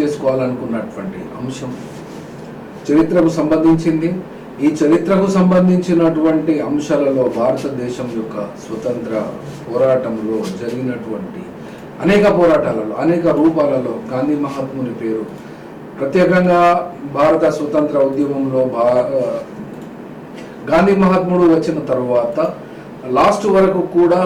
చేసుకోవాలనుకున్నటువంటి అంశం. చరిత్రకు సంబంధించింది. ఈ చరిత్రకు సంబంధించినటువంటి అంశాలలో భారతదేశం యొక్క స్వతంత్ర పోరాటంలో జరిగినటువంటి అనేక పోరాటాలలో అనేక రూపాలలో గాంధీ మహాత్ముని పేరు. ప్రత్యేకంగా భారత స్వతంత్ర ఉద్యమంలో భా గాంధీ మహాత్ముడు వచ్చిన తర్వాత లాస్ట్ వరకు కూడా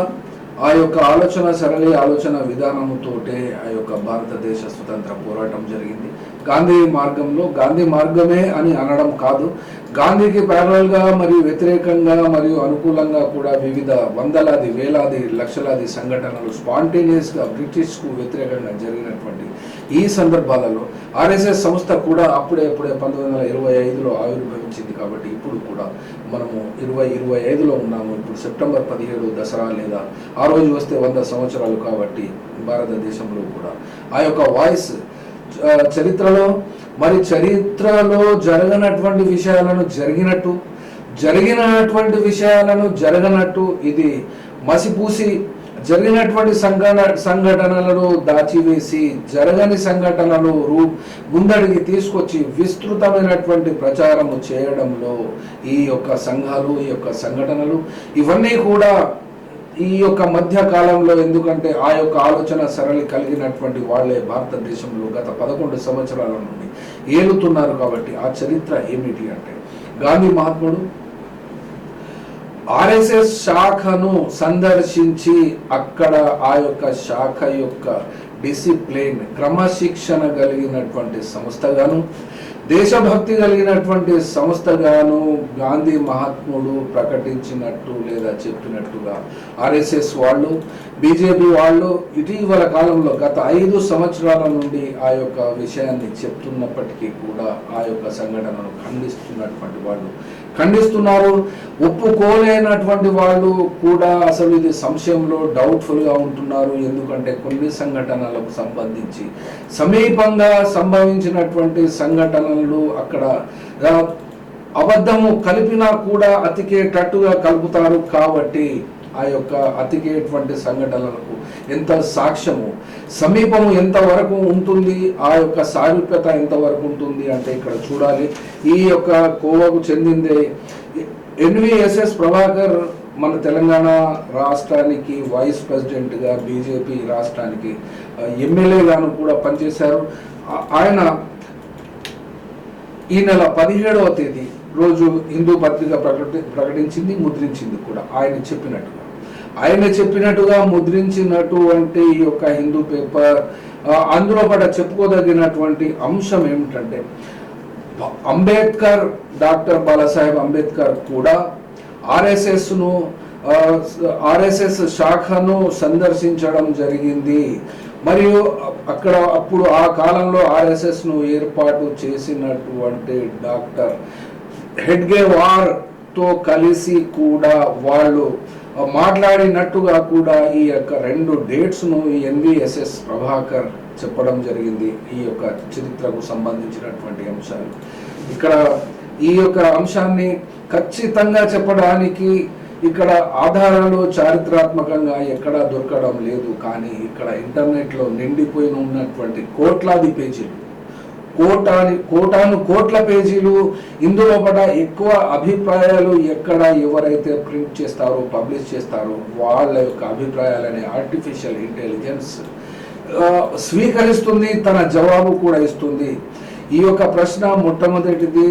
ఆ యొక్క ఆలోచన సరళి ఆలోచన విధానముతోటే ఆ యొక్క భారతదేశ స్వతంత్ర పోరాటం జరిగింది. గాంధీ మార్గంలో గాంధీ మార్గమే అని అనడం కాదు. గాంధీకి parallel మరియు వ్యతిరేకంగా మరియు అనుకూలంగా కూడా వివిధ వందలాది వేలాది లక్షలాది సంఘటనలు స్పాంటేనియస్గా బ్రిటిష్కు వ్యతిరేకంగా జరిగినటువంటి ఈ సందర్భాలలో ఆర్ఎస్ఎస్ సంస్థ కూడా అప్పుడే అప్పుడే పంతొమ్మిది వందల ఇరవై ఐదులో ఆవిర్భవించింది కాబట్టి ఇప్పుడు కూడా మనము ఇరవై ఇరవై ఐదులో ఉన్నాము. ఇప్పుడు సెప్టెంబర్ పదిహేడు దసరా లేదా ఆ రోజు వస్తే వంద సంవత్సరాలు కాబట్టి భారతదేశంలో కూడా ఆ యొక్క వాయిస్ చరిత్రలో మరి చరిత్రలో జరగనటువంటి విషయాలను జరిగినట్టు జరిగినటువంటి విషయాలను జరగనట్టు ఇది మసిపూసి జరిగినటువంటి సంఘటన సంఘటనలను దాచివేసి జరగని సంఘటనలు రూ ముందడికి తీసుకొచ్చి విస్తృతమైనటువంటి ప్రచారము చేయడంలో ఈ యొక్క సంఘాలు ఈ యొక్క సంఘటనలు ఇవన్నీ కూడా ఈ యొక్క మధ్య కాలంలో ఎందుకంటే ఆ యొక్క ఆలోచన సరళి కలిగినటువంటి వాళ్ళే భారతదేశంలో గత పదకొండు సంవత్సరాల నుండి ఏలుతున్నారు కాబట్టి ఆ చరిత్ర ఏమిటి అంటే గాంధీ మహాత్ముడు ఆర్ఎస్ఎస్ శాఖను సందర్శించి అక్కడ ఆ యొక్క శాఖ యొక్క డిసిప్లిన్ క్రమశిక్షణ కలిగినటువంటి సంస్థగాను దేశభక్తి కలిగినటువంటి సంస్థగాను గాంధీ మహాత్ముడు ప్రకటించినట్టు లేదా చెప్పినట్టుగా ఆర్ఎస్ఎస్ వాళ్ళు బీజేపీ వాళ్ళు ఇటీవల కాలంలో గత ఐదు సంవత్సరాల నుండి ఆ యొక్క విషయాన్ని చెప్తున్నప్పటికీ కూడా ఆ యొక్క సంఘటనను ఖండిస్తున్నటువంటి వాళ్ళు ఖండిస్తున్నారు. ఒప్పుకోలేనటువంటి వాళ్ళు కూడా అసలు ఇది సంశయంలో డౌట్ఫుల్గా ఉంటున్నారు. ఎందుకంటే కొన్ని సంఘటనలకు సంబంధించి సమీపంగా సంభవించినటువంటి సంఘటనలు అక్కడ అబద్ధము కలిపినా కూడా అతికేటట్టుగా కలుపుతారు. కాబట్టి ఆ యొక్క అతికేటువంటి సంఘటనలకు ఎంత సాక్ష్యము? సమీపము ఎంతవరకు ఉంటుంది? ఆ యొక్క సారూప్యత ఎంతవరకు ఉంటుంది అంటే ఇక్కడ చూడాలి. ఈ యొక్క కోవకు చెందిందే ఎన్విఎస్ఎస్ ప్రభాకర్ మన తెలంగాణ రాష్ట్రానికి వైస్ ప్రెసిడెంట్గా బీజేపీ రాష్ట్రానికి ఎమ్మెల్యేగాను కూడా పనిచేశారు. ఆయన ఈ నెల పదిహేడవ తేదీ రోజు హిందూ పత్రిక ప్రకటి ప్రకటించింది ముద్రించింది కూడా. ఆయన చెప్పినట్టుగా. ఆయన చెప్పినట్టుగా ముద్రించినటువంటి ఈ యొక్క హిందూ పేపర్ అందులో కూడా చెప్పుకోదగినటువంటి అంశం ఏమిటంటే అంబేద్కర్ డాక్టర్ బాలాసాహెబ్ అంబేద్కర్ కూడా ఆర్ఎస్ఎస్ను ఆర్ఎస్ఎస్ శాఖను సందర్శించడం జరిగింది. మరియు అక్కడ అప్పుడు ఆ కాలంలో ఆర్ఎస్ఎస్ను ఏర్పాటు చేసినటువంటి డాక్టర్ హెడ్గే వార్తో కలిసి కూడా వాళ్ళు మాట్లాడినట్టుగా కూడా ఈ యొక్క రెండు డేట్స్ను ఈ ఎన్విఎస్ఎస్ ప్రభాకర్ చెప్పడం జరిగింది ఈ యొక్క చరిత్రకు సంబంధించినటువంటి అంశాలు. ఇక్కడ ఈ యొక్క అంశాన్ని ఖచ్చితంగా చెప్పడానికి ఇక్కడ ఆధారాలు చారిత్రాత్మకంగా ఎక్కడా దొరకడం లేదు. కానీ ఇక్కడ ఇంటర్నెట్లో నిండిపోయి ఉన్నటువంటి కోట్లాది పేజీలు కోటాని కోటాను కోట్ల పేజీలు. ఇందులో పట ఎక్కువ అభిప్రాయాలు ఎక్కడ ఎవరైతే ప్రింట్ చేస్తారో పబ్లిష్ చేస్తారో వాళ్ళ యొక్క అభిప్రాయాలని ఆర్టిఫిషియల్ ఇంటెలిజెన్స్ స్వీకరిస్తుంది తన జవాబు కూడా ఇస్తుంది. ఈ యొక్క ప్రశ్న మొట్టమొదటిది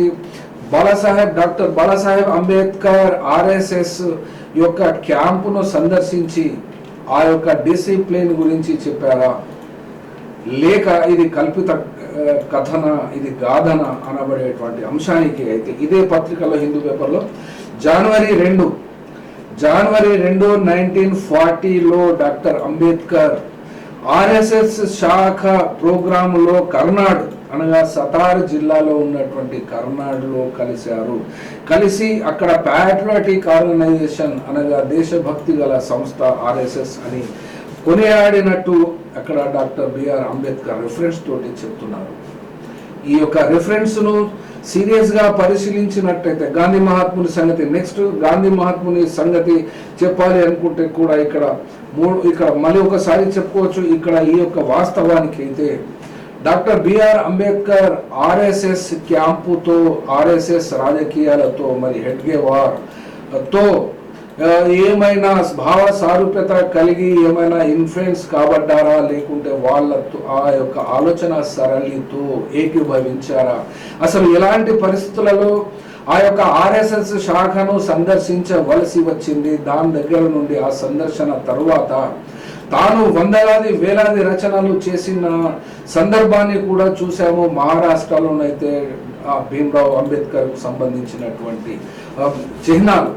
బాలాసాహెబ్ డాక్టర్ బాలాసాహెబ్ అంబేద్కర్ ఆర్ఎస్ఎస్ యొక్క క్యాంపును సందర్శించి ఆ యొక్క డిసిప్లిన్ గురించి చెప్పారా? లేక ఇది కల్పిత కథన ఇది గాథన అనబడేటువంటి అంశానికి అయితే ఇదే పత్రికలో హిందూ పేపర్లో జనవరి రెండు జనవరి రెండు నైన్టీన్ ఫార్టీలో డాక్టర్ అంబేద్కర్ ఆర్ఎస్ఎస్ శాఖ ప్రోగ్రాంలో కర్నాడ్ అనగా సతార్ జిల్లాలో ఉన్నటువంటి కర్నాడులో కలిశారు. కలిసి అక్కడ ప్యాట్రియాటిక్ ఆర్గనైజేషన్ అనగా దేశభక్తి గల సంస్థ ఆర్ఎస్ఎస్ అని కొనియాడినట్టు అక్కడ డాక్టర్ బిఆర్ అంబేద్కర్ రిఫరెన్స్ తోటి చెప్తున్నారు. ఈ యొక్క రిఫరెన్స్ను సీరియస్గా పరిశీలించినట్టయితే గాంధీ మహాత్ముని సంగతి నెక్స్ట్ గాంధీ మహాత్ముని సంగతి చెప్పాలి అనుకుంటే కూడా ఇక్కడ మూడు ఇక్కడ మళ్ళీ ఒకసారి చెప్పుకోవచ్చు. ఇక్కడ ఈ యొక్క వాస్తవానికి అయితే డాక్టర్ బిఆర్ అంబేద్కర్ ఆర్ఎస్ఎస్ క్యాంపుతో ఆర్ఎస్ఎస్ రాజకీయాలతో మరి హెడ్గేవార్తో ఏమైనా భావ సారూప్యత కలిగి ఏమైనా ఇన్ఫ్లుయెన్స్ కాబడ్డారా? లేకుంటే వాళ్ళతో ఆ యొక్క ఆలోచన సరళితో ఏకీభవించారా? అసలు ఎలాంటి పరిస్థితులలో ఆ యొక్క ఆర్ఎస్ఎస్ శాఖను సందర్శించవలసి వచ్చింది? దాని దగ్గర నుండి ఆ సందర్శన తరువాత తాను వందలాది వేలాది రచనలు చేసిన సందర్భాన్ని కూడా చూసాము మహారాష్ట్రలోనైతే భీమ్రావు భీమ్రావ్ అంబేద్కర్ సంబంధించినటువంటి చిహ్నాలు.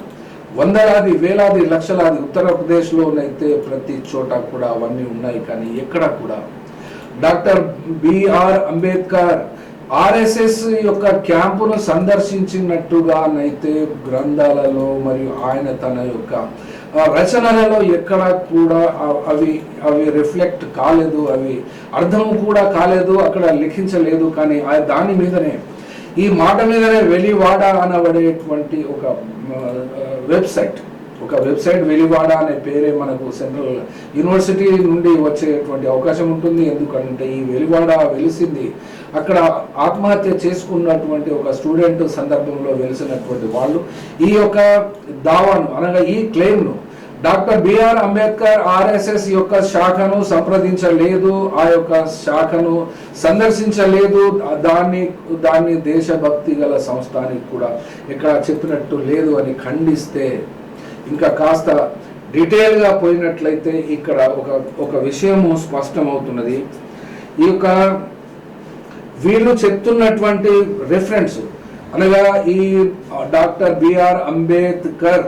వందలాది వేలాది లక్షలాది ఉత్తరప్రదేశ్లోనైతే ప్రతి చోట కూడా అవన్నీ ఉన్నాయి. కానీ ఎక్కడ కూడా డాక్టర్ బిఆర్ అంబేద్కర్ ఆర్ఎస్ఎస్ యొక్క క్యాంపును సందర్శించినట్టుగానైతే గ్రంథాలలో మరియు ఆయన తన యొక్క రచనలలో ఎక్కడ కూడా అవి అవి రిఫ్లెక్ట్ కాలేదు. అవి అర్థం కూడా కాలేదు. అక్కడ లిఖించలేదు. కానీ ఆ దాని మీదనే ఈ మాట మీదనే వెలివాడ అనబడేటువంటి ఒక వెబ్సైట్. ఒక వెబ్సైట్ వెలివాడ అనే పేరే మనకు సెంట్రల్ యూనివర్సిటీ నుండి వచ్చేటువంటి అవకాశం ఉంటుంది. ఎందుకంటే ఈ వెలివాడ వెలిసింది అక్కడ ఆత్మహత్య చేసుకున్నటువంటి ఒక స్టూడెంట్ సందర్భంలో వెలిసినటువంటి వాళ్ళు. ఈ యొక్క దావాను అనగా ఈ క్లెయిమ్ను డాక్టర్ బిఆర్ అంబేద్కర్ ఆర్ఎస్ఎస్ యొక్క శాఖను సంప్రదించలేదు ఆ యొక్క శాఖను సందర్శించలేదు. దాన్ని దాన్ని దేశభక్తి గల సంస్థానికి కూడా ఇక్కడ చెప్పినట్టు లేదు అని ఖండిస్తే ఇంకా కాస్త డీటెయిల్గా పోయినట్లయితే ఇక్కడ ఒక ఒక విషయము స్పష్టమవుతున్నది. ఈ యొక్క వీళ్ళు చెప్తున్నటువంటి రెఫరెన్స్ అనగా ఈ డాక్టర్ బిఆర్ అంబేద్కర్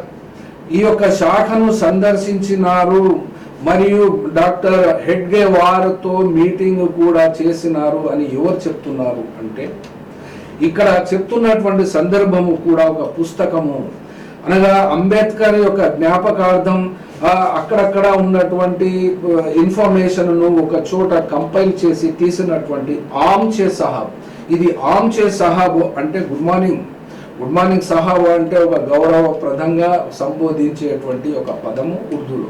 ఈ యొక్క శాఖను సందర్శించినారు. మరియు డాక్టర్ హెడ్గే వారితో మీటింగ్ కూడా చేసినారు అని ఎవరు చెప్తున్నారు అంటే ఇక్కడ చెప్తున్నటువంటి సందర్భము కూడా ఒక పుస్తకము. అనగా అంబేద్కర్ యొక్క జ్ఞాపకార్థం అక్కడక్కడ ఉన్నటువంటి ఇన్ఫర్మేషన్ను ఒక చోట కంపైల్ చేసి తీసినటువంటి ఆమ్చే సహాబ్. ఇది ఆమ్చే సహాబ్ అంటే గుడ్ మార్నింగ్. గుడ్ మార్నింగ్ సహాబ్ అంటే ఒక గౌరవప్రదంగా సంబోధించేటువంటి ఒక పదము ఉర్దూలో.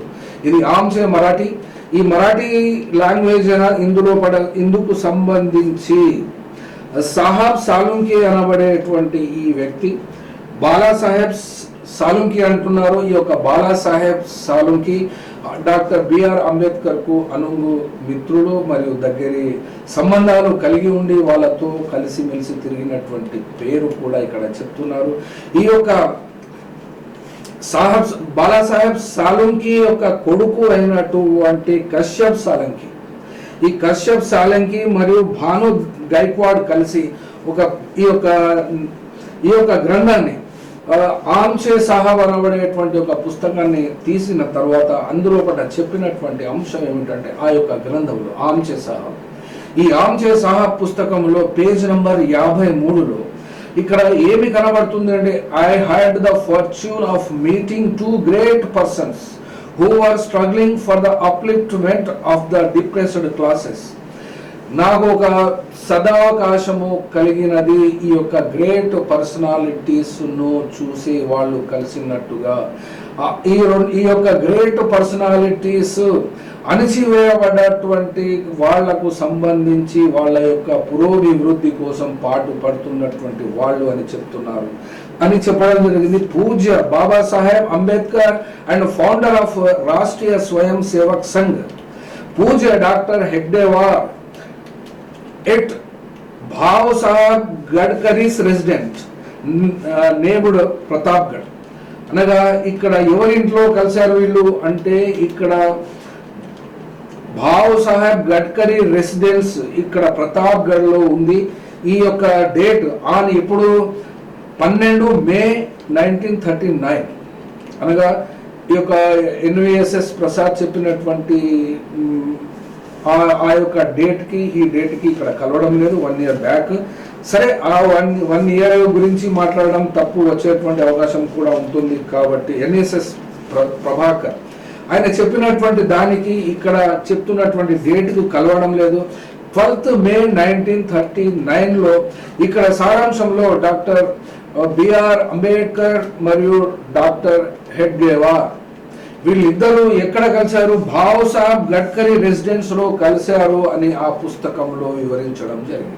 ఇది ఆమ్చే మరాఠీ. ఈ మరాఠీ లాంగ్వేజ్ ఇందులో పడ ఇందుకు సంబంధించి సాహాబ్ సాలుంకి అనబడేటువంటి ఈ వ్యక్తి బాలాసాహెబ్ సాలుంకి అంటున్నారు. ఈ యొక్క Balasaheb Salunkhe doctor B R అంబేద్కర్కు అనుంగు మిత్రులు మరియు దగ్గరి సంబంధాలు కలిగి ఉండి వాళ్ళతో కలిసిమెలిసి తిరిగినటువంటి పేరు కూడా ఇక్కడ చెప్తున్నారు. ఈ యొక్క సాహెబ్ బాలాసాహెబ్ సాలంకి యొక్క కొడుకు అయినటువంటి కశ్యప్ సాలంకి. ఈ కశ్యప్ సాలంకి మరియు భాను గైక్వాడ్ కలిసి ఒక ఈ యొక్క ఈ యొక్క గ్రంథాన్ని ఆంచే సాహబ్ అనబడేటువంటి ఒక పుస్తకాన్ని తీసిన తర్వాత అందులో ఒకట చెప్పినటువంటి అంశం ఏమిటంటే ఆ యొక్క గ్రంథంలో ఆంచే సాహబ్ ఈ ఆంచే సాహబ్ పుస్తకంలో పేజ్ నంబర్ యాభై మూడులో ఇక్కడ ఏమి కనబడుతుంది అంటే I had the fortune of meeting two great persons who are struggling for the upliftment of the depressed classes నాకు ఒక సదావకాశము కలిగినది ఈ యొక్క గ్రేట్ పర్సనాలిటీస్ను చూసి వాళ్ళు కలిసినట్టుగా. ఈ రెండు ఈ యొక్క గ్రేట్ పర్సనాలిటీస్ అణిచివేయబడినటువంటి వాళ్ళకు సంబంధించి వాళ్ళ యొక్క పురోభివృద్ధి కోసం పాటు పడుతున్నటువంటి వాళ్ళు అని చెప్తున్నారు. అని చెప్పడం జరిగింది. పూజ్య Babasaheb Ambedkar and founder of Rashtriya Swayam Sevak Sangh. పూజ్య డాక్టర్ హెగ్డేవార్ ఎట్ భావ్ గడ్కరీస్ రెసిడెంట్ నేబుడ్ ప్రతాప్గఢ్. అనగా ఇక్కడ ఎవరింట్లో కలిశారు వీళ్ళు అంటే ఇక్కడ భావ్ సాహెబ్ గడ్కరీ రెసిడెన్స్ ఇక్కడ ప్రతాప్గఢ్లో ఉంది. ఈ యొక్క డేట్ ఆన్ ఇప్పుడు పన్నెండు మే నైన్టీన్ థర్టీ నైన్. అనగా ఈ యొక్క ఎన్విఎస్ఎస్ ప్రసాద్ చెప్పినటువంటి ఆ- ఆ యొక్క డేట్కి ఈ డేట్కి ఇక్కడ కలవడం లేదు. వన్ ఇయర్ బ్యాక్ సరే ఆ వన్ వన్ ఇయర్ గురించి మాట్లాడడం తప్పు వచ్చేటువంటి అవకాశం కూడా ఉంటుంది కాబట్టి ఎన్ఎస్ఎస్ ప్రభాకర్ ఆయన చెప్పినటువంటి దానికి ఇక్కడ చెప్తున్నటువంటి డేట్కు కలవడం లేదు. ట్వెల్త్ మే నైన్టీన్ థర్టీ నైన్లో ఇక్కడ సారాంశంలో డాక్టర్ బిఆర్ అంబేద్కర్ మరియు డాక్టర్ హెడ్గేవా వీళ్ళిద్దరూ ఎక్కడ కలిశారు? భావ్ సాహబ్ గడ్కరీ రెసిడెన్స్లో కలిశారు అని ఆ పుస్తకంలో వివరించడం జరిగింది.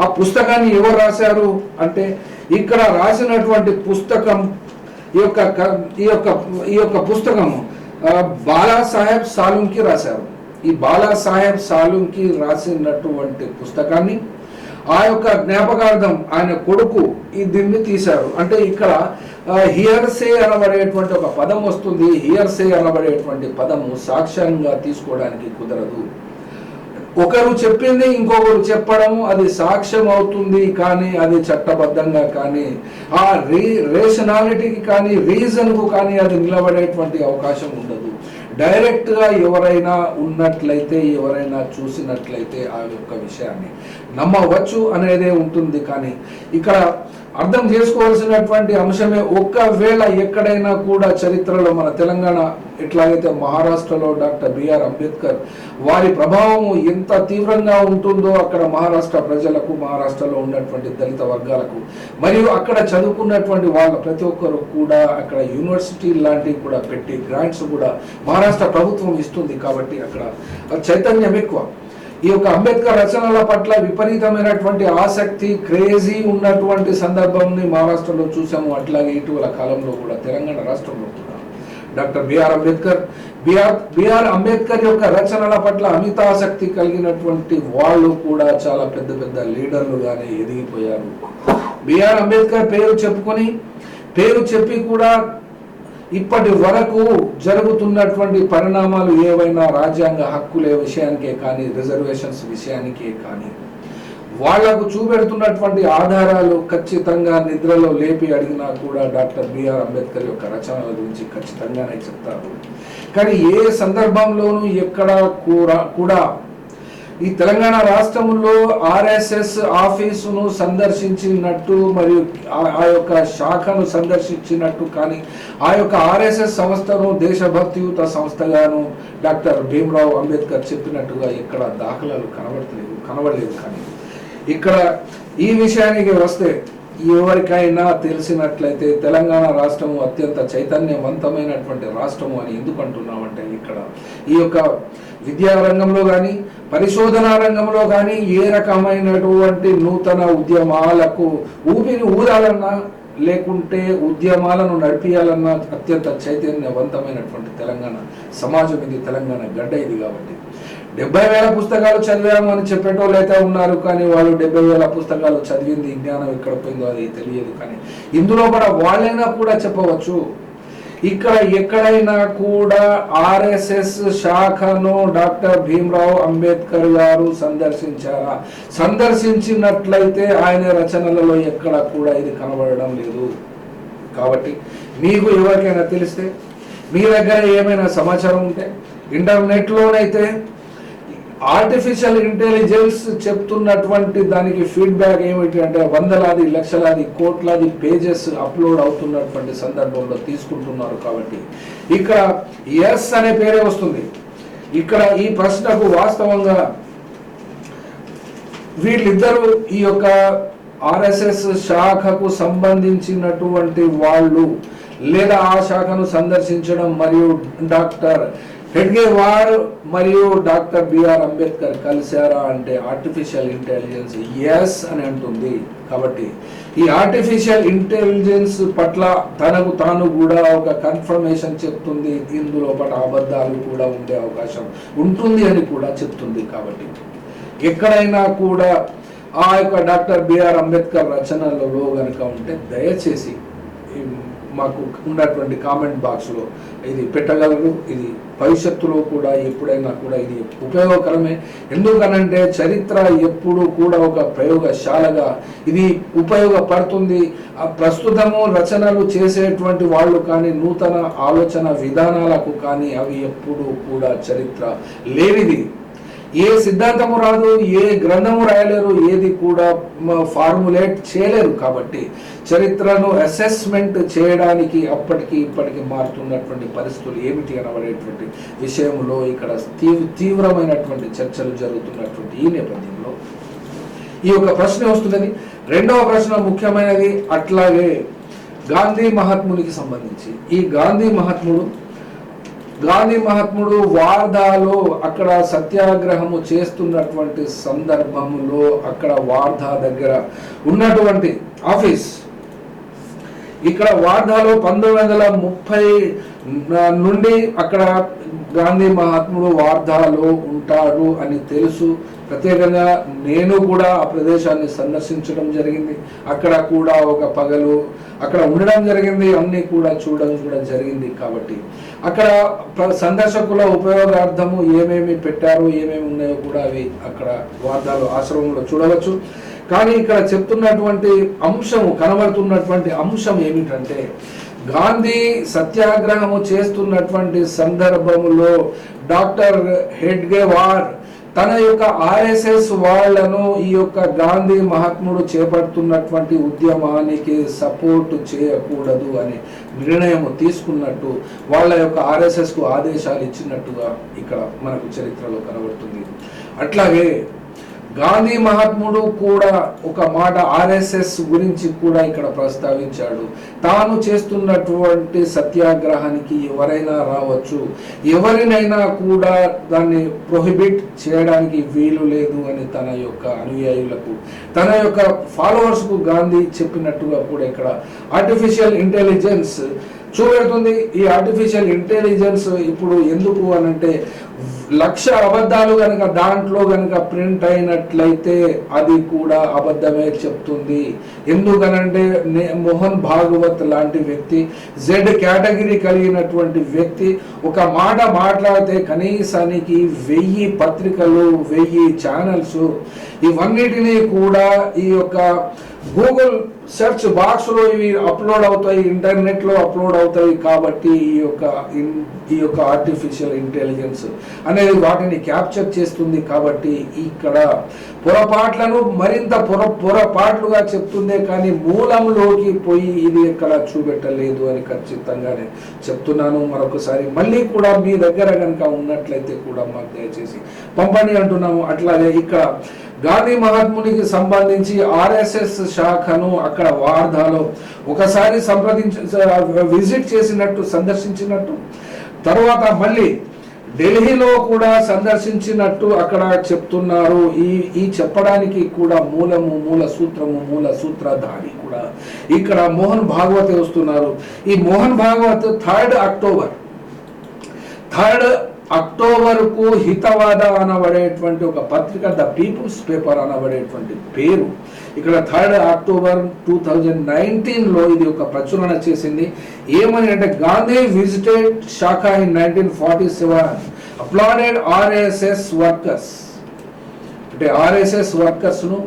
ఆ పుస్తకాన్ని ఎవరు రాశారు? అంటే ఇక్కడ రాసినటువంటి పుస్తకం ఈ యొక్క క- ఈ యొక్క ఈ యొక్క పుస్తకము బాలాసాహెబ్ సాలుంకి రాశారు. ఈ బాలాసాహెబ్ సాలుంకి రాసినటువంటి పుస్తకాన్ని ఆ యొక్క జ్ఞాపకార్థం ఆయన కొడుకు ఈ దీన్ని తీశారు. అంటే ఇక్కడ హియర్సే అనబడేటువంటి ఒక పదం వస్తుంది. హియర్సే అనబడేటువంటి పదము సాక్ష్యంగా తీసుకోవడానికి కుదరదు. ఒకరు చెప్పింది ఇంకొకరు చెప్పడము అది సాక్ష్యం అవుతుంది కానీ అది చట్టబద్ధంగా కానీ ఆ రీ రేషనాలిటీకి కానీ రీజన్కు కానీ అది నిలబడేటువంటి అవకాశం ఉండదు. డైరెక్ట్గా ఎవరైనా ఉన్నట్లయితే ఎవరైనా చూసినట్లయితే ఆ యొక్క విషయాన్ని నమ్మవచ్చు అనేదే ఉంటుంది. కానీ ఇక్కడ అర్థం చేసుకోవాల్సినటువంటి అంశమే ఒక్కవేళ ఎక్కడైనా కూడా చరిత్రలో మన తెలంగాణ ఎట్లాగైతే మహారాష్ట్రలో డాక్టర్ బిఆర్ అంబేద్కర్ వారి ప్రభావం ఎంత తీవ్రంగా ఉంటుందో అక్కడ మహారాష్ట్ర ప్రజలకు మహారాష్ట్రలో ఉన్నటువంటి దళిత వర్గాలకు మరియు అక్కడ చదువుకున్నటువంటి వాళ్ళ ప్రతి ఒక్కరు కూడా అక్కడ యూనివర్సిటీ లాంటివి కూడా పెట్టి గ్రాంట్స్ కూడా మహారాష్ట్ర ప్రభుత్వం ఇస్తుంది కాబట్టి అక్కడ చైతన్యం ఎక్కువ. ఈ యొక్క అంబేద్కర్ రచనల పట్ల విపరీతమైనటువంటి ఆసక్తి క్రేజీ ఉన్నటువంటి సందర్భంని మహారాష్ట్రలో చూసాము. అట్లాగే ఇటీవల కాలంలో కూడా తెలంగాణ రాష్ట్రంలో కూడా. Doctor BR Ambedkar BR BR Ambedkar యొక్క రచనల పట్ల అమిత ఆసక్తి కలిగినటువంటి వాళ్ళు కూడా చాలా పెద్ద పెద్ద లీడర్లుగానే ఎదిగిపోయారు. బిఆర్ అంబేద్కర్ పేరు చెప్పుకొని పేరు చెప్పి కూడా ఇప్పటి వరకు జరుగుతున్నటువంటి పరిణామాలు ఏవైనా రాజ్యాంగ హక్కులే విషయానికే కానీ రిజర్వేషన్స్ విషయానికే కానీ వాళ్ళకు చూపెడుతున్నటువంటి ఆధారాలు ఖచ్చితంగా నిద్రలో లేపి అడిగినా కూడా డాక్టర్ బిఆర్ అంబేద్కర్ యొక్క రచనల గురించి ఖచ్చితంగానే చెప్తారు. కానీ ఏ సందర్భంలోనూ ఎక్కడ కూడా కూడా ఈ తెలంగాణ రాష్ట్రంలో ఆర్ఎస్ఎస్ ఆఫీసును సందర్శించినట్టు మరియు ఆ- ఆ యొక్క శాఖను సందర్శించినట్టు కానీ ఆ యొక్క ఆర్ఎస్ఎస్ సంస్థను దేశభక్తియుత సంస్థగాను డాక్టర్ భీమరావు అంబేద్కర్ చెప్పినట్టుగా ఇక్కడ దాఖలాలు కనబడలేదు కనబడలేదు కానీ. ఇక్కడ ఈ విషయానికి వస్తే ఎవరికైనా తెలిసినట్లయితే తెలంగాణ రాష్ట్రము అత్యంత చైతన్యవంతమైనటువంటి రాష్ట్రము అని ఎందుకు అంటున్నామంటే ఇక్కడ ఈ యొక్క విద్యా రంగంలో కానీ పరిశోధనా రంగంలో కానీ ఏ రకమైనటువంటి నూతన ఉద్యమాలకు ఊపిరి ఊరాలన్నా లేకుంటే ఉద్యమాలను నడిపించాలన్నా అత్యంత చైతన్యవంతమైనటువంటి తెలంగాణ సమాజం ఇది తెలంగాణ గడ్డ ఇది కాబట్టి. డెబ్బై వేల పుస్తకాలు చదివాము అని చెప్పేటోళ్ళు అయితే ఉన్నారు కానీ వాళ్ళు డెబ్బై వేల పుస్తకాలు చదివింది జ్ఞానం ఎక్కడ పోయిందో అది తెలియదు. కానీ ఇందులో కూడా వాళ్ళైనా కూడా చెప్పవచ్చు. ఇక్కడ ఎక్కడైనా కూడా ఆర్ఎస్ఎస్ శాఖను డాక్టర్ భీమ్రావ్ అంబేద్కర్ గారు సందర్శించారా? సందర్శించినట్లయితే ఆయన రచనలలో ఎక్కడ కూడా ఇది కనబడడం లేదు. కాబట్టి మీకు ఎవరికైనా తెలిస్తే మీ దగ్గర ఏమైనా సమాచారం ఉంటే ఇంటర్నెట్లోనైతే ఆర్టిఫిషియల్ ఇంటెలిజెన్స్ చెప్తున్నటువంటి దానికి ఫీడ్బ్యాక్ ఏమిటి అంటే వందలాది లక్షలాది కోట్లాది పేజెస్ అప్లోడ్ అవుతున్నటువంటి సందర్భంలో తీసుకుంటున్నారు కాబట్టి. ఇక్కడ ఎస్ అనే పేరే వస్తుంది. ఇక్కడ ఈ ప్రశ్నకు వాస్తవంగా వీళ్ళిద్దరూ ఈ యొక్క ఆర్ఎస్ఎస్ శాఖకు సంబంధించినటువంటి వాళ్ళు లేదా ఆ శాఖను సందర్శించడం మరియు డాక్టర్ హెడ్గేవార్ మరియు డాక్టర్ బిఆర్ అంబేద్కర్ కలిశారా అంటే ఆర్టిఫిషియల్ ఇంటెలిజెన్స్ ఎస్ అని అంటుంది. కాబట్టి ఈ ఆర్టిఫిషియల్ ఇంటెలిజెన్స్ పట్ల తనకు తాను కూడా ఒక కన్ఫర్మేషన్ చెప్తుంది. ఇందులో పట్ల అబద్ధాలు కూడా ఉండే అవకాశం ఉంటుంది అని కూడా చెప్తుంది కాబట్టి. ఎక్కడైనా కూడా ఆ యొక్క డాక్టర్ బిఆర్ అంబేద్కర్ రచనలలో కనుక ఉంటే దయచేసి మాకు ఉన్నటువంటి కామెంట్ బాక్స్లో ఇది పెట్టగలరు. ఇది భవిష్యత్తులో కూడా ఎప్పుడైనా కూడా ఇది ఉపయోగకరమే. ఎందుకనంటే చరిత్ర ఎప్పుడు కూడా ఒక ప్రయోగశాలగా ఇది ఉపయోగపడుతుంది. ఆ ప్రస్తుతము రచనలు చేసేటువంటి వాళ్ళు కానీ నూతన ఆలోచన విధానాలకు కానీ అవి ఎప్పుడు కూడా చరిత్ర లేనిది. ఏ సిద్ధాంతము రాదు ఏ గ్రంథము రాయలేరు ఏది కూడా ఫార్ములేట్ చేయలేరు కాబట్టి చరిత్రను అసెస్మెంట్ చేయడానికి అప్పటికి ఇప్పటికి మారుతున్నటువంటి పరిస్థితులు ఏమిటి అనబడేటువంటి విషయంలో ఇక్కడ తీవ్రమైనటువంటి చర్చలు జరుగుతున్నటువంటి ఈ నేపథ్యంలో ఈ యొక్క ప్రశ్న వస్తున్నది రెండవ ప్రశ్న ముఖ్యమైనది అట్లాగే గాంధీ మహాత్మునికి సంబంధించి. ఈ గాంధీ మహాత్ముడు గాంధీ మహాత్ముడు వార్ధాలో అక్కడ సత్యాగ్రహము చేస్తున్నటువంటి సందర్భంలో అక్కడ వార్ధా దగ్గర ఉన్నటువంటి ఆఫీస్ ఇక్కడ వార్ధాలో పంతొమ్మిది వందల ముప్పై నుండి అక్కడ గాంధీ మహాత్ముడు వార్ధాలో ఉంటాడు అని తెలుసు. ప్రత్యేకంగా నేను కూడా ఆ ప్రదేశాన్ని సందర్శించడం జరిగింది. అక్కడ కూడా ఒక పగలు అక్కడ ఉండడం జరిగింది అన్నీ కూడా చూడడం కూడా జరిగింది కాబట్టి. అక్కడ సందర్శకుల ఉపయోగార్థము ఏమేమి పెట్టారు ఏమేమి ఉన్నాయో కూడా అవి అక్కడ వార్ధాలు ఆశ్రమంలో చూడవచ్చు. కానీ ఇక్కడ చెప్తున్నటువంటి అంశము కనబడుతున్నటువంటి అంశం ఏమిటంటే గాంధీ సత్యాగ్రహము చేస్తున్నటువంటి సందర్భములో డాక్టర్ హెడ్గేవార్ తన యొక్క ఆర్ఎస్ఎస్ వాళ్ళను ఈ యొక్క గాంధీ మహాత్ముడు చేపడుతున్నటువంటి ఉద్యమానికి సపోర్ట్ చేయకూడదు అనే నిర్ణయం తీసుకున్నట్టు వాళ్ళ యొక్క ఆర్ఎస్ఎస్కు ఆదేశాలు ఇచ్చినట్టుగా ఇక్కడ మనకు చరిత్రలో కనబడుతుంది. అట్లాగే గాంధీ మహాత్ముడు కూడా ఒక మాట ఆర్ఎస్ఎస్ గురించి కూడా ఇక్కడ ప్రస్తావించాడు. తాను చేస్తున్నటువంటి సత్యాగ్రహానికి ఎవరైనా రావచ్చు. ఎవరినైనా కూడా దాన్ని ప్రొహిబిట్ చేయడానికి వీలు లేదు అని తన యొక్క అనుయాయులకు తన యొక్క ఫాలోవర్స్కు గాంధీ చెప్పినట్టుగా కూడా ఇక్కడ ఆర్టిఫిషియల్ ఇంటెలిజెన్స్ చూపెడుతుంది. ఈ ఆర్టిఫిషియల్ ఇంటెలిజెన్స్ ఇప్పుడు ఎందుకు అని అంటే లక్ష అబద్ధాలు కనుక దాంట్లో కనుక ప్రింట్ అయినట్లయితే అది కూడా అబద్ధమే చెప్తుంది. ఎందుకనంటే నే- మోహన్ భాగవత్ లాంటి వ్యక్తి జెడ్ కేటగిరీ కలిగినటువంటి వ్యక్తి ఒక మాట మాట్లాడితే కనీసానికి వెయ్యి పత్రికలు వెయ్యి ఛానల్స్ ఇవన్నిటినీ కూడా ఈ యొక్క గూగుల్ సెర్చ్ బాక్స్లో ఇవి అప్లోడ్ అవుతాయి ఇంటర్నెట్లో అప్లోడ్ అవుతాయి కాబట్టి ఈ యొక్క ఇన్- ఈ యొక్క ఆర్టిఫిషియల్ ఇంటెలిజెన్స్ అనేది వాటిని క్యాప్చర్ చేస్తుంది కాబట్టి ఇక్కడ పొరపాట్లను మరింత పొర పొరపాట్లుగా చెప్తుందే కానీ మూలంలోకి పోయి ఇది ఎక్కడ చూపెట్టలేదు అని ఖచ్చితంగానే చెప్తున్నాను. మరొకసారి మళ్ళీ కూడా మీ దగ్గర కనుక ఉన్నట్లయితే కూడా మాకు దయచేసి పంపండి అంటున్నాము. అట్లాగే ఇక్కడ గాంధీ మహాత్మునికి సంబంధించి ఆర్ఎస్ఎస్ శాఖను అక్కడ వార్ధాలో ఒకసారి సంప్రదించ విజిట్ చేసినట్టు సందర్శించినట్టు తర్వాత మళ్ళీ ఢిల్లీలో కూడా సందర్శించినట్టు అక్కడ చెప్తున్నారు. ఈ ఈ చెప్పడానికి కూడా మూలము మూల సూత్రము మూల సూత్రధారి కూడా ఇక్కడ మోహన్ భాగవత్ వస్తున్నారు. ఈ Mohan Bhagwat third October third అక్టోబర్కు Hitavada అనబడేటువంటి ఒక పత్రిక ద పీపుల్స్ పేపర్ అనబడేటువంటి పేరు. ఇక్కడ థర్డ్ అక్టోబర్ టూ థౌజండ్ నైన్టీన్లో ఇది ఒక ప్రచురణ చేసింది. ఏమని అంటే Gandhi visited shakha in nineteen forty seven applauded RSS workers అంటే ఆర్ఎస్ఎస్ వర్కర్స్ను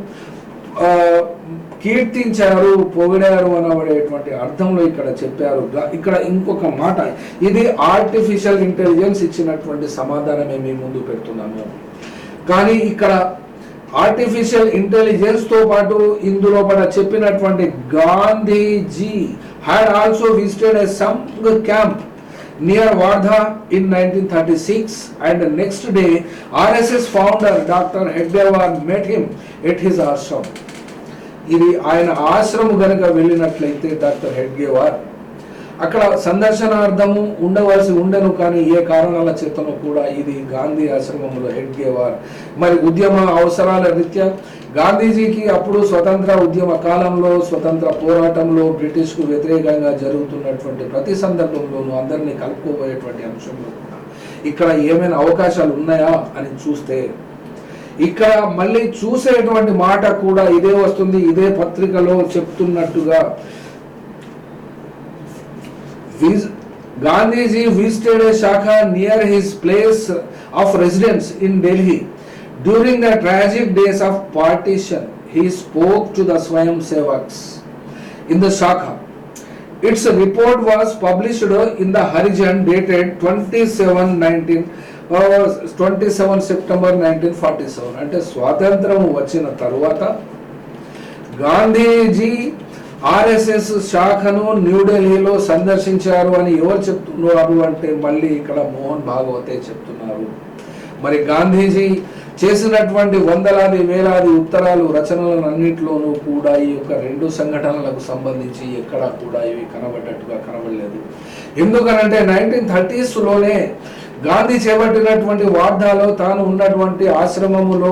కీర్తించారు పొగిడారు అనబడేటువంటి అర్థంలో ఇక్కడ చెప్పారు ఇక్కడ ఇంకొక మాట ఇది ఆర్టిఫిషియల్ ఇంటెలిజెన్స్ ఇచ్చినటువంటి సమాధానమే మేము ముందు పెడుతున్నాము కానీ ఇక్కడ ఆర్టిఫిషియల్ ఇంటెలిజెన్స్తో పాటు ఇందులో పడ చెప్పినటువంటి Gandhiji had also visited a Sangh camp near Wardha in 1936 and the next day RSS founder Dr. Met met him at his ashram. ఇది ఆయన ఆశ్రమం కనుక వెళ్ళినట్లయితే డాక్టర్ హెడ్గేవార్ అక్కడ సందర్శనార్థము ఉండవలసి ఉండను కానీ ఏ కారణాల చేతను కూడా ఇది గాంధీ ఆశ్రమంలో హెడ్గేవార్. మరి ఉద్యమ అవసరాల రీత్యా గాంధీజీకి అప్పుడు స్వతంత్ర ఉద్యమ కాలంలో స్వతంత్ర పోరాటంలో బ్రిటిష్కు వ్యతిరేకంగా జరుగుతున్నటువంటి ప్రతి సందర్భంలోనూ అందరినీ కలుపుకోబోయేటువంటి అంశంలో కూడా ఇక్కడ ఏమైనా అవకాశాలు ఉన్నాయా అని చూస్తే ఇక్కడ మళ్ళీ చూసేటువంటి మాట కూడా ఇదే వస్తుంది ఇదే పత్రికలో చెప్తున్నట్టుగా. Gandhiji visited shakha near his place of residence in Delhi during the tragic days of partition he spoke to the Swayam Sevaks in the shakha its report was published in the Harijan dated twenty seven twenty seven September nineteen forty seven అంటే స్వాతంత్రం వచ్చిన తరువాత Gandhiji RSS శాఖను న్యూఢిల్లీలో సందర్శించారు అని ఎవరు చెప్తున్నారు అంటే మళ్ళీ ఇక్కడ మోహన్ భాగవతే చెప్తున్నారు. మరి గాంధీజీ చేసినటువంటి వందలాది వేలాది ఉత్తరాలు రచనలన్నింటిలోనూ కూడా ఈ యొక్క రెండు సంఘటనలకు సంబంధించి ఎక్కడా కూడా ఇవి కనబడ్డట్టుగా కనబడలేదు. ఎందుకనంటే నైన్టీన్ థర్టీస్లోనే గాంధీ చేపట్టినటువంటి వార్ధాలో తాను ఉన్నటువంటి ఆశ్రమములో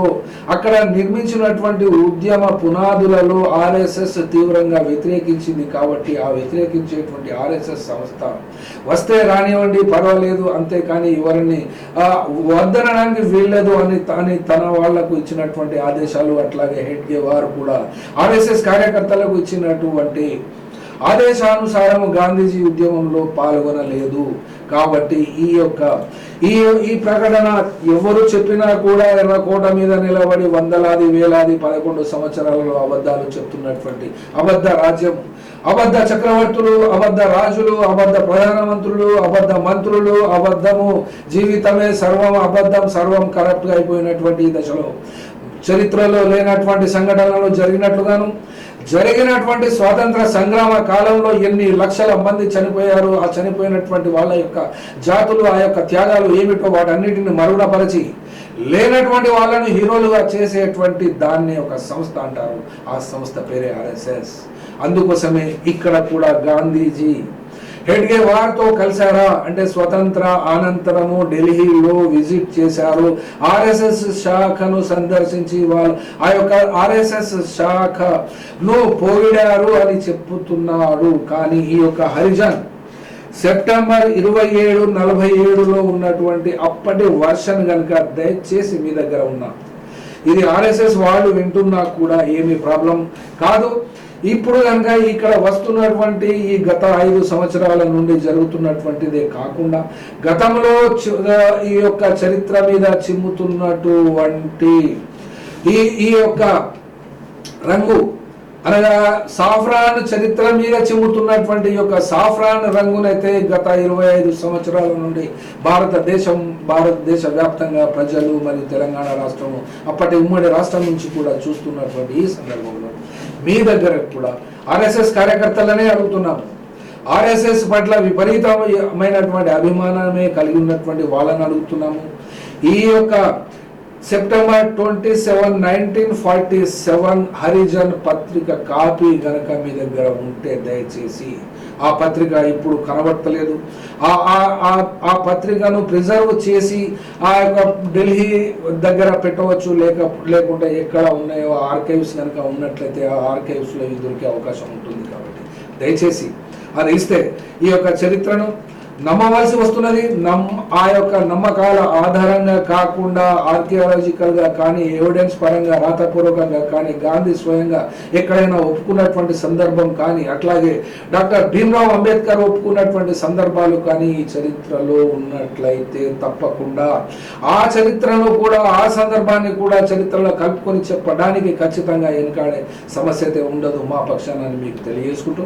అక్కడ నిర్మించినటువంటి ఉద్యమ పునాదులలో ఆర్ఎస్ఎస్ తీవ్రంగా వ్యతిరేకించింది కాబట్టి ఆ వ్యతిరేకించేటువంటి ఆర్ఎస్ఎస్ సంస్థ వస్తే రానివ్వండి పర్వాలేదు అంతేకాని ఎవరిని ఆ, వద్దనడానికి వీల్లేదు అని అని తన వాళ్ళకు ఇచ్చినటువంటి ఆదేశాలు అట్లాగే హెడ్ గే వారు కూడా ఆర్ఎస్ఎస్ కార్యకర్తలకు ఇచ్చినటువంటి ఆదేశానుసారము గాంధీజీ ఉద్యమంలో పాల్గొనలేదు. కాబట్టి ఈ యొక్క ఈ ఈ ప్రకటన ఎవరు చెప్పినా కూడా ఎర్రకోట మీద నిలబడి వందలాది వేలాది పదకొండు సంవత్సరాలలో అబద్ధాలు చెప్తున్నటువంటి అబద్ధ రాజ్యం. అబద్ధ చక్రవర్తులు అబద్ధ రాజులు అబద్ధ ప్రధానమంత్రులు అబద్ధ మంత్రులు అబద్ధము జీవితమే సర్వం అబద్ధం సర్వం కరప్ట్ అయిపోయినటువంటి ఈ దశలో. చరిత్రలో లేనటువంటి సంఘటనలు జరిగినట్లుగాను జరిగినటువంటి స్వాతంత్ర సంగ్రామ కాలంలో ఎన్ని లక్షల మంది చనిపోయారు ఆ చనిపోయినటువంటి వాళ్ళ యొక్క జాతులు ఆ యొక్క త్యాగాలు ఏమిటో వాటన్నిటిని మరుగుడపరిచి లేనటువంటి వాళ్ళను హీరోలుగా చేసేటువంటి దాన్ని ఒక సంస్థ అంటారు. ఆ సంస్థ పేరే ఆర్ఎస్ఎస్. అందుకోసమే ఇక్కడ కూడా గాంధీజీ హెడ్గే వారితో కలిశారా? అంటే స్వతంత్ర అనంతరము ఢిల్లీలో విజిట్ చేశారు. ఆర్ఎస్ఎస్ శాఖను సందర్శించి వాళ్ళు ఆ యొక్క ఆర్ఎస్ఎస్ శాఖను పోగిడారు అని చెప్పుతున్నాడు. కానీ ఈ యొక్క హరిజన్ సెప్టెంబర్ ఇరవై ఏడు నలభై ఏడులో ఉన్నటువంటి అప్పటి వర్షన్ కనుక దయచేసి మీ దగ్గర ఉన్నా. ఇది ఆర్ఎస్ఎస్ వాళ్ళు వింటున్నా కూడా ఏమీ ప్రాబ్లం కాదు. ఇప్పుడు కనుక ఇక్కడ వస్తున్నటువంటి ఈ గత ఐదు సంవత్సరాల నుండి జరుగుతున్నటువంటిదే కాకుండా గతంలో ఈ యొక్క చరిత్ర మీద చిమ్ముతున్నటువంటి ఈ ఈ యొక్క రంగు అనగా సాఫ్రాన్ చరిత్ర మీద చిమ్ముతున్నటువంటి ఈ యొక్క సాఫ్రాన్ రంగునైతే గత ఇరవై ఐదు సంవత్సరాల నుండి భారతదేశం భారతదేశ వ్యాప్తంగా ప్రజలు మరియు తెలంగాణ రాష్ట్రము అప్పటి ఉమ్మడి రాష్ట్రం నుంచి కూడా చూస్తున్నటువంటి ఈ సందర్భంలో. మీ దగ్గర కూడా. ఆర్ఎస్ఎస్ కార్యకర్తలనే అడుగుతున్నాము ఆర్ఎస్ఎస్ పట్ల విపరీతమైనటువంటి అభిమానమే కలిగి ఉన్నటువంటి వాళ్ళని అడుగుతున్నాము. ఈ యొక్క September twenty seven nineteen forty seven Harijan పత్రిక కాపీ గనక మీ దగ్గర ఉంటే దయచేసి ఆ పత్రిక ఇప్పుడు కనబడతలేదు. ఆ ఆ- ఆ- పత్రికను ప్రిజర్వ్ చేసి ఆ యొక్క ఢిల్లీ దగ్గర పెట్టవచ్చు లేక లేకుంటే ఎక్కడ ఉన్నాయో ఆర్కైవ్స్ కనుక ఉన్నట్లయితే ఆ ఆర్కైవ్స్లో ఇవి దొరికే అవకాశం ఉంటుంది కాబట్టి. దయచేసి అది ఇస్తే ఈ యొక్క చరిత్రను నమ్మవలసి వస్తున్నది. నమ్ ఆ యొక్క నమ్మకాల ఆధారంగా కాకుండా ఆర్కియాలజికల్గా కానీ ఎవిడెన్స్ పరంగా రాతపూర్వకంగా కానీ గాంధీ స్వయంగా ఎక్కడైనా ఒప్పుకున్నటువంటి సందర్భం కానీ అట్లాగే డాక్టర్ భీమ్రావ్ అంబేద్కర్ ఒప్పుకున్నటువంటి సందర్భాలు కానీ ఈ చరిత్రలో ఉన్నట్లయితే తప్పకుండా. ఆ చరిత్రను కూడా ఆ సందర్భాన్ని కూడా చరిత్రలో కలుపుకొని చెప్పడానికి ఖచ్చితంగా వెనుకాడే సమస్య అయితే ఉండదు మా పక్షాన్ని మీకు తెలియజేసుకుంటూ